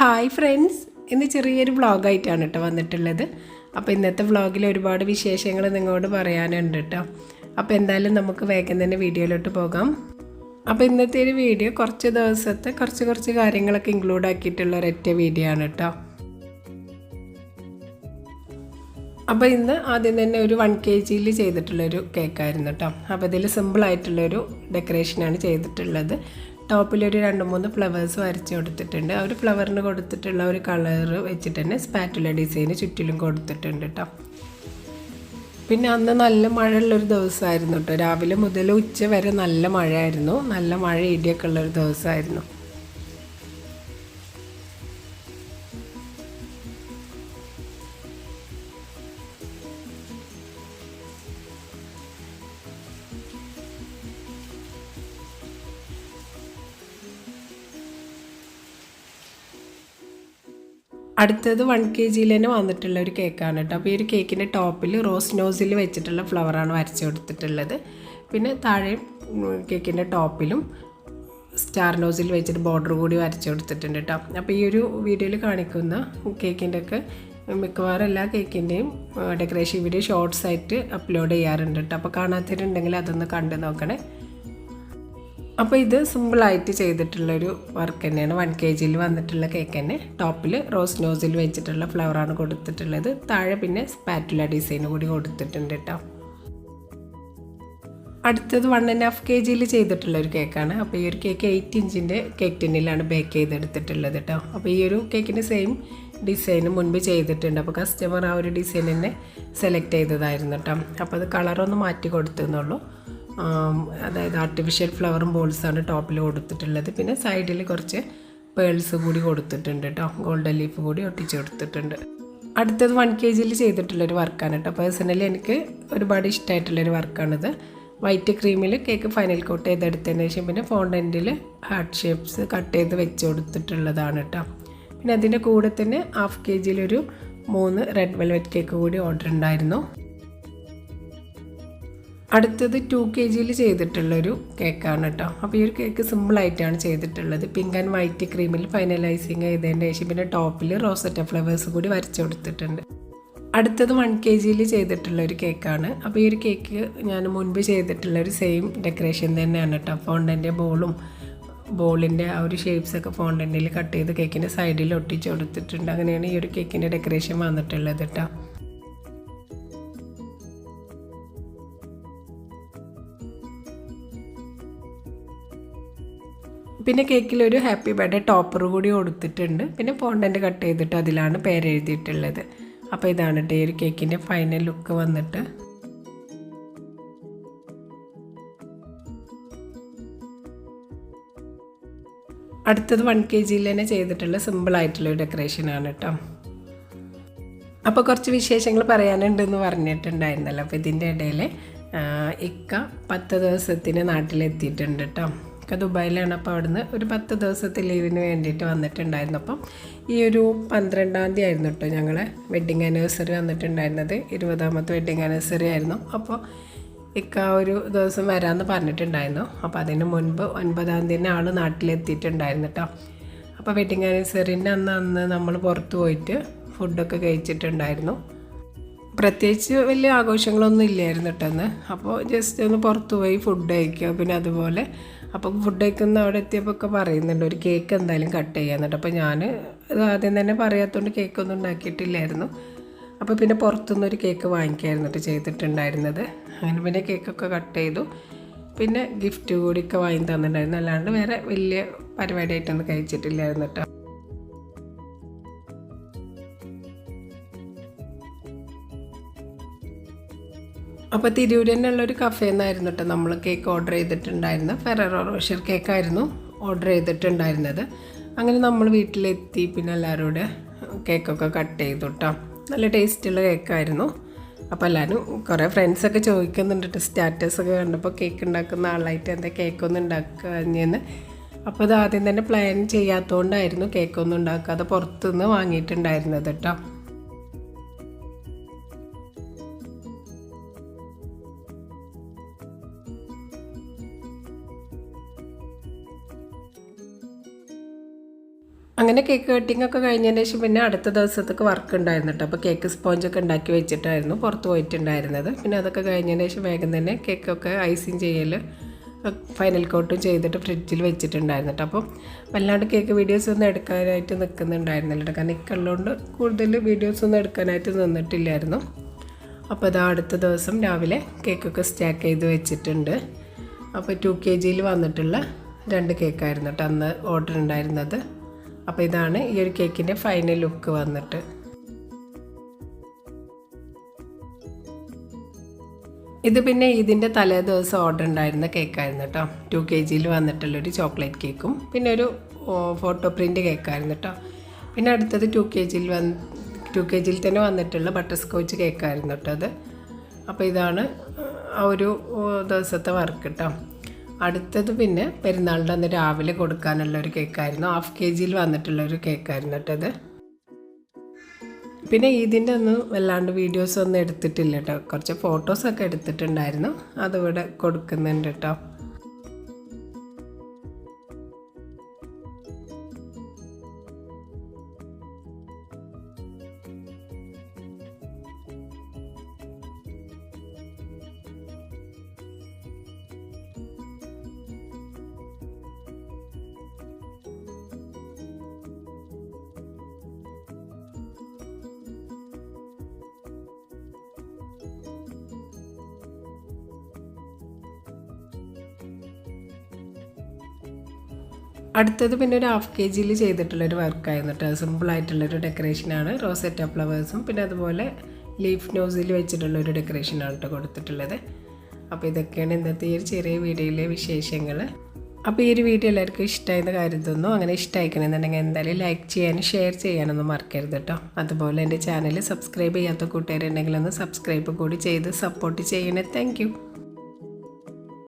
Hi friends. ഇന്ന് ചെറിയൊരു വ്ളോഗായിട്ടാണ് കേട്ടോ വന്നിട്ടുള്ളത്. അപ്പോൾ ഇന്നത്തെ വ്ളോഗിൽ ഒരുപാട് വിശേഷങ്ങൾ നിങ്ങളോട് പറയാനുണ്ട് കേട്ടോ അപ്പോൾ എന്തായാലും നമുക്ക് വേഗം തന്നെ വീഡിയോയിലോട്ട് പോകാം. അപ്പോൾ ഇന്നത്തെ ഒരു വീഡിയോ കുറച്ച് ദിവസത്തെ കുറച്ച് കുറച്ച് കാര്യങ്ങളൊക്കെ ഇൻക്ലൂഡ് ആക്കിയിട്ടുള്ള ഒരൊറ്റ വീഡിയോ ആണ് കേട്ടോ അപ്പോൾ ഇന്ന് ആദ്യം തന്നെ ഒരു വൺ കെ ജിയിൽ ചെയ്തിട്ടുള്ളൊരു കേക്കായിരുന്നു കേട്ടോ അപ്പോൾ ഇതിൽ സിമ്പിളായിട്ടുള്ളൊരു ഡെക്കറേഷനാണ് ചെയ്തിട്ടുള്ളത്. ടോപ്പിലൊരു രണ്ട് മൂന്ന് ഫ്ലവേഴ്സ് വരച്ച് കൊടുത്തിട്ടുണ്ട്. ആ ഒരു ഫ്ലവറിന് കൊടുത്തിട്ടുള്ള ഒരു കളർ വെച്ചിട്ട് തന്നെ സ്പാറ്റുല ഡിസൈന് ചുറ്റിലും കൊടുത്തിട്ടുണ്ട് കേട്ടോ പിന്നെ അന്ന് നല്ല മഴയുള്ളൊരു ദിവസമായിരുന്നു കേട്ടോ രാവിലെ മുതൽ ഉച്ച വരെ നല്ല മഴയായിരുന്നു. നല്ല മഴ ഇടിയൊക്കെ ഉള്ളൊരു ദിവസമായിരുന്നു. അടുത്തത് വൺ കെ ജിയിൽ തന്നെ വന്നിട്ടുള്ള ഒരു കേക്കാണ് കേട്ടോ. അപ്പോൾ ഈ ഒരു കേക്കിന്റെ ടോപ്പിൽ റോസ് നോസിൽ വെച്ചിട്ടുള്ള ഫ്ലവറാണ് വരച്ച് കൊടുത്തിട്ടുള്ളത്. പിന്നെ താഴെ കേക്കിന്റെ ടോപ്പിലും സ്റ്റാർ നോസിൽ വെച്ചിട്ട് ബോർഡർ കൂടി വരച്ച് കൊടുത്തിട്ടുണ്ട് കേട്ടോ. അപ്പോൾ ഈ ഒരു വീഡിയോയിൽ കാണിക്കുന്ന കേക്കിന്റെ ഒക്കെ മിക്കവാറും എല്ലാ കേക്കിന്റെയും ഡെക്കറേഷൻ വീഡിയോ ഷോർട്സ് ആയിട്ട് അപ്ലോഡ് ചെയ്യാറുണ്ട് കേട്ടോ. അപ്പോൾ കാണാത്തവരുണ്ടെങ്കിൽ അതൊന്ന് കണ്ടു നോക്കണേ. അപ്പോൾ ഇത് സിമ്പിളായിട്ട് ചെയ്തിട്ടുള്ളൊരു വർക്ക് തന്നെയാണ്. വൺ കെ ജിയിൽ വന്നിട്ടുള്ള കേക്ക് തന്നെ. ടോപ്പിൽ റോസ് നോസിൽ വെച്ചിട്ടുള്ള ഫ്ലവറാണ് കൊടുത്തിട്ടുള്ളത്. താഴെ പിന്നെ സ്പാറ്റുല ഡിസൈൻ കൂടി കൊടുത്തിട്ടുണ്ട് കേട്ടോ അടുത്തത് വൺ ആൻഡ് ഹാഫ് കെ ജിയിൽ ചെയ്തിട്ടുള്ള ഒരു കേക്കാണ് അപ്പോൾ ഈ ഒരു കേക്ക് എയ്റ്റ് ഇഞ്ചിന്റെ കേക്ക് ടിന്നിലാണ് ബേക്ക് ചെയ്തെടുത്തിട്ടുള്ളത് കേട്ടോ അപ്പോൾ ഈ ഒരു കേക്കിന്റെ സെയിം ഡിസൈൻ മുൻപ് ചെയ്തിട്ടുണ്ട്. അപ്പോൾ കസ്റ്റമർ ആ ഒരു ഡിസൈൻ തന്നെ സെലക്ട് ചെയ്തതായിരുന്നു കേട്ടോ അപ്പോൾ അത് കളറൊന്ന് മാറ്റി കൊടുത്തെന്നുള്ളൂ അതായത് ആർട്ടിഫിഷ്യൽ ഫ്ലവറും ബോൾസാണ് ടോപ്പിൽ കൊടുത്തിട്ടുള്ളത്. പിന്നെ സൈഡിൽ കുറച്ച് പേൾസ് കൂടി കൊടുത്തിട്ടുണ്ട് കേട്ടോ ഗോൾഡൻ ലീഫ് കൂടി ഒട്ടിച്ച് കൊടുത്തിട്ടുണ്ട്. അടുത്തത് വൺ കെ ജിയിൽ ചെയ്തിട്ടുള്ളൊരു വർക്കാണ് കേട്ടോ പേഴ്സണലി എനിക്ക് ഒരുപാട് ഇഷ്ടമായിട്ടുള്ളൊരു വർക്കാണിത് വൈറ്റ് ക്രീമിൽ കേക്ക് ഫൈനൽ കോട്ട് ചെയ്തെടുത്തതിന് ശേഷം പിന്നെ ഫോണ്ടന്റിൽ ഹാർട്ട് ഷേപ്സ് കട്ട് ചെയ്ത് വെച്ച് കൊടുത്തിട്ടുള്ളതാണ് കേട്ടോ പിന്നെ അതിന്റെ കൂടെ തന്നെ ഹാഫ് കെ ജിയിലൊരു മൂന്ന് റെഡ് വെൽവെറ്റ് കേക്ക് കൂടി ഓർഡർ ഉണ്ടായിരുന്നു അടുത്തത് ടു കെ ജിയിൽ ചെയ്തിട്ടുള്ളൊരു കേക്കാണ് കേട്ടോ അപ്പോൾ ഈ ഒരു കേക്ക് സിമ്പിളായിട്ടാണ് ചെയ്തിട്ടുള്ളത്. പിങ്ക് ആൻഡ് വൈറ്റ് ക്രീമിൽ ഫൈനലൈസിങ് ചെയ്തതിന്റെ ശേഷം പിന്നെ ടോപ്പിൽ റോസറ്റ ഫ്ലവേഴ്സ് കൂടി വരച്ചു കൊടുത്തിട്ടുണ്ട്. അടുത്തത് വൺ കെ ജിയിൽ ചെയ്തിട്ടുള്ള ഒരു കേക്കാണ് അപ്പോൾ ഈ ഒരു കേക്ക് ഞാൻ മുൻപ് ചെയ്തിട്ടുള്ള ഒരു സെയിം ഡെക്കറേഷൻ തന്നെയാണ് കേട്ടോ ഫോണ്ടന്റെ ബോളും ബോളിന്റെ ആ ഒരു ഷേപ്സൊക്കെ ഫോണ്ടന്റിൽ കട്ട് ചെയ്ത് കേക്കിന്റെ സൈഡിൽ ഒട്ടിച്ച് കൊടുത്തിട്ടുണ്ട്. അങ്ങനെയാണ് ഈ ഒരു കേക്കിന്റെ ഡെക്കറേഷൻ വന്നിട്ടുള്ളത് കേട്ടോ പിന്നെ കേക്കിലൊരു ഹാപ്പി ബർത്ത്ഡേ ടോപ്പർ കൂടി കൊടുത്തിട്ടുണ്ട്. പിന്നെ ഫോണ്ടന്റ് കട്ട് ചെയ്തിട്ട് അതിലാണ് പേരെഴുതിയിട്ടുള്ളത്. അപ്പോൾ ഇതാണ് കേട്ടോ ഈ ഒരു കേക്കിന്റെ ഫൈനൽ ലുക്ക് വന്നിട്ട്. അടുത്തത് വൺ കെ ജിയിൽ തന്നെ ചെയ്തിട്ടുള്ള സിമ്പിളായിട്ടുള്ള ഡെക്കറേഷനാണ് കേട്ടോ അപ്പോൾ കുറച്ച് വിശേഷങ്ങൾ പറയാനുണ്ടെന്ന് പറഞ്ഞിട്ടുണ്ടായിരുന്നല്ലോ. അപ്പോൾ ഇതിന്റെ ഇടയിൽ ഇക്ക പത്ത് ദിവസത്തിന് നാട്ടിലെത്തിയിട്ടുണ്ട് കേട്ടോ ഒക്കെ ദുബായിലാണ് അപ്പോൾ അവിടുന്ന് ഒരു പത്ത് ദിവസത്തെ ലീവിന് വേണ്ടിയിട്ട് വന്നിട്ടുണ്ടായിരുന്നു. അപ്പം ഈ ഒരു പന്ത്രണ്ടാം തീയതി ആയിരുന്നു കേട്ടോ ഞങ്ങൾ വെഡ്ഡിങ് ആനിവേഴ്സറി വന്നിട്ടുണ്ടായിരുന്നത്. ഇരുപതാമത്തെ വെഡ്ഡിങ് ആനിവേഴ്സറി ആയിരുന്നു. അപ്പോൾ ഇക്ക ഒരു ദിവസം വരാമെന്ന് പറഞ്ഞിട്ടുണ്ടായിരുന്നു. അപ്പോൾ അതിന് മുൻപ് ഒൻപതാം തീയതി ആൾ നാട്ടിലെത്തിയിട്ടുണ്ടായിരുന്നു കേട്ടോ. അപ്പോൾ വെഡ്ഡിങ് ആനിവേഴ്സറിന്റെ അന്ന് അന്ന് നമ്മൾ പുറത്ത് പോയിട്ട് ഫുഡൊക്കെ കഴിച്ചിട്ടുണ്ടായിരുന്നു. പ്രത്യേകിച്ച് വലിയ ആഘോഷങ്ങളൊന്നും ഇല്ലായിരുന്നു കേട്ടോ അപ്പോൾ ജസ്റ്റ് ഒന്ന് പുറത്ത് പോയി ഫുഡ് കഴിക്കുക പിന്നെ അതുപോലെ അപ്പോൾ ഫുഡ് കഴിക്കുന്ന അവിടെ എത്തിയപ്പോൾ ഒക്കെ പറയുന്നുണ്ട് ഒരു കേക്ക് എന്തായാലും കട്ട് ചെയ്യാന്നുണ്ട് അപ്പോൾ ഞാൻ ഇത് ആദ്യം തന്നെ പറയാത്തതുകൊണ്ട് കേക്കൊന്നും ഉണ്ടാക്കിയിട്ടില്ലായിരുന്നു. അപ്പോൾ പിന്നെ പുറത്തുനിന്ന് ഒരു കേക്ക് വാങ്ങിക്കായിരുന്നു ചെയ്തിട്ടുണ്ടായിരുന്നത്. അങ്ങനെ പിന്നെ കേക്കൊക്കെ കട്ട് ചെയ്തു. പിന്നെ ഗിഫ്റ്റ് കൂടിയൊക്കെ വാങ്ങി തന്നിട്ടുണ്ടായിരുന്നു. അല്ലാണ്ട് വേറെ വലിയ പരിപാടിയായിട്ടൊന്നും കഴിച്ചിട്ടില്ലായിരുന്നു കേട്ടോ അപ്പോൾ തിരൂർ തന്നെയുള്ള ഒരു കഫേ നിന്നായിരുന്നു കേട്ടോ നമ്മൾ കേക്ക് ഓർഡർ ചെയ്തിട്ടുണ്ടായിരുന്നത് ഫെററോ റോഷർ കേക്കായിരുന്നു ഓർഡർ ചെയ്തിട്ടുണ്ടായിരുന്നത്. അങ്ങനെ നമ്മൾ വീട്ടിലെത്തി പിന്നെ എല്ലാവരും കൂടെ കേക്കൊക്കെ കട്ട് ചെയ്തു കേട്ടോ നല്ല ടേസ്റ്റുള്ള കേക്കായിരുന്നു അപ്പോൾ എല്ലാവരും കുറേ ഫ്രണ്ട്സൊക്കെ ചോദിക്കുന്നുണ്ട് സ്റ്റാറ്റസൊക്കെ കണ്ടപ്പോൾ കേക്ക് ഉണ്ടാക്കുന്ന ആളായിട്ട് എന്താ കേക്കൊന്നും ഉണ്ടാക്കുകയെന്ന് അപ്പോൾ അത് ആദ്യം തന്നെ പ്ലാൻ ചെയ്യാത്തതുകൊണ്ടായിരുന്നു കേക്കൊന്നും ഉണ്ടാക്കാതെ പുറത്തുനിന്ന് വാങ്ങിയിട്ടുണ്ടായിരുന്നത് കേട്ടോ അങ്ങനെ കേക്ക് കട്ടിംഗ് ഒക്കെ കഴിഞ്ഞതിന് ശേഷം പിന്നെ അടുത്ത ദിവസത്തേക്ക് വർക്ക് ഉണ്ടായിരുന്നു കേട്ടോ അപ്പോൾ കേക്ക് സ്പോഞ്ചൊക്കെ ഉണ്ടാക്കി വെച്ചിട്ടായിരുന്നു പുറത്ത് പോയിട്ടുണ്ടായിരുന്നത്. പിന്നെ അതൊക്കെ കഴിഞ്ഞതിന് ശേഷം വേഗം തന്നെ കേക്കൊക്കെ ഐസിങ് ചെയ്യൽ ഫൈനൽ കോട്ടും ചെയ്തിട്ട് ഫ്രിഡ്ജിൽ വെച്ചിട്ടുണ്ടായിരുന്നു കേട്ടോ അപ്പോൾ വല്ലാണ്ട് കേക്ക് വീഡിയോസ് ഒന്നും എടുക്കാനായിട്ട് നിൽക്കുന്നുണ്ടായിരുന്നില്ല കേട്ടോ കാരണം ഇക്കുള്ളതുകൊണ്ട് കൂടുതൽ വീഡിയോസ് ഒന്നും എടുക്കാനായിട്ട് നിന്നിട്ടില്ലായിരുന്നു. അപ്പോൾ ഇതാ അടുത്ത ദിവസം രാവിലെ കേക്കൊക്കെ സ്റ്റാക്ക് ചെയ്ത് വെച്ചിട്ടുണ്ട്. അപ്പോൾ ടു കെ ജിയിൽ വന്നിട്ടുള്ള രണ്ട് കേക്കായിരുന്നു കേട്ടോ അന്ന് ഓർഡർ ഉണ്ടായിരുന്നത്. അപ്പോൾ ഇതാണ് ഈ ഒരു കേക്കിന്റെ ഫൈനൽ ലുക്ക് വന്നിട്ട്. ഇത് പിന്നെ ഇതിന്റെ തലേ ദിവസം ഓർഡർ ഉണ്ടായിരുന്ന കേക്കായിരുന്നു കേട്ടോ ടു കെ ജിയിൽ വന്നിട്ടുള്ളൊരു ചോക്ലേറ്റ് കേക്കും പിന്നെ ഒരു ഫോട്ടോ പ്രിന്റ് കേക്കായിരുന്നു കേട്ടോ പിന്നെ അടുത്തത് ടു കെ ജിയിൽ വന്ന് ടു കെ ജിയിൽ തന്നെ വന്നിട്ടുള്ള ബട്ടർ സ്കോച്ച് കേക്കായിരുന്നു കേട്ടോ അത്. അപ്പോൾ ഇതാണ് ആ ഒരു ദിവസത്തെ വർക്ക് കേട്ടോ അടുത്തത് പിന്നെ പെരുന്നാളിന്റെ അന്ന് രാവിലെ കൊടുക്കാനുള്ള ഒരു കേക്കായിരുന്നു. ഹാഫ് കെ ജിയിൽ വന്നിട്ടുള്ള ഒരു കേക്കായിരുന്നു കേട്ടത് പിന്നെ ഇതിന്റെ ഒന്നും വല്ലാണ്ട് വീഡിയോസ് ഒന്നും എടുത്തിട്ടില്ല കേട്ടോ. കുറച്ച് ഫോട്ടോസൊക്കെ എടുത്തിട്ടുണ്ടായിരുന്നു. അതിവിടെ കൊടുക്കുന്നുണ്ട് കേട്ടോ. അടുത്തത് പിന്നെ ഒരു ഹാഫ് കെ ജിയിൽ ചെയ്തിട്ടുള്ളൊരു വർക്കായിരുന്നു കേട്ടോ സിമ്പിളായിട്ടുള്ളൊരു ഡെക്കറേഷനാണ് റോസെറ്റ ഫ്ലവേഴ്സും പിന്നെ അതുപോലെ ലീഫ് നോസിൽ വെച്ചിട്ടുള്ള ഒരു ഡെക്കറേഷനാണ് കേട്ടോ കൊടുത്തിട്ടുള്ളത്. അപ്പോൾ ഇതൊക്കെയാണ് ഇന്നത്തെ ഈ ഒരു ചെറിയ വീഡിയോയിലെ വിശേഷങ്ങൾ അപ്പോൾ ഈ ഒരു വീഡിയോ എല്ലാവർക്കും ഇഷ്ടമായെന്ന് കരുതുന്നു. അങ്ങനെ ഇഷ്ടമായിക്കണമെന്നുണ്ടെങ്കിൽ എന്തായാലും ലൈക്ക് ചെയ്യാനും ഷെയർ ചെയ്യാനൊന്നും മറക്കരുത് കേട്ടോ അതുപോലെ എന്റെ ചാനൽ സബ്സ്ക്രൈബ് ചെയ്യാത്ത കൂട്ടുകാരുണ്ടെങ്കിൽ ഒന്ന് സബ്സ്ക്രൈബ് കൂടി ചെയ്ത് സപ്പോർട്ട് ചെയ്യണേ. താങ്ക്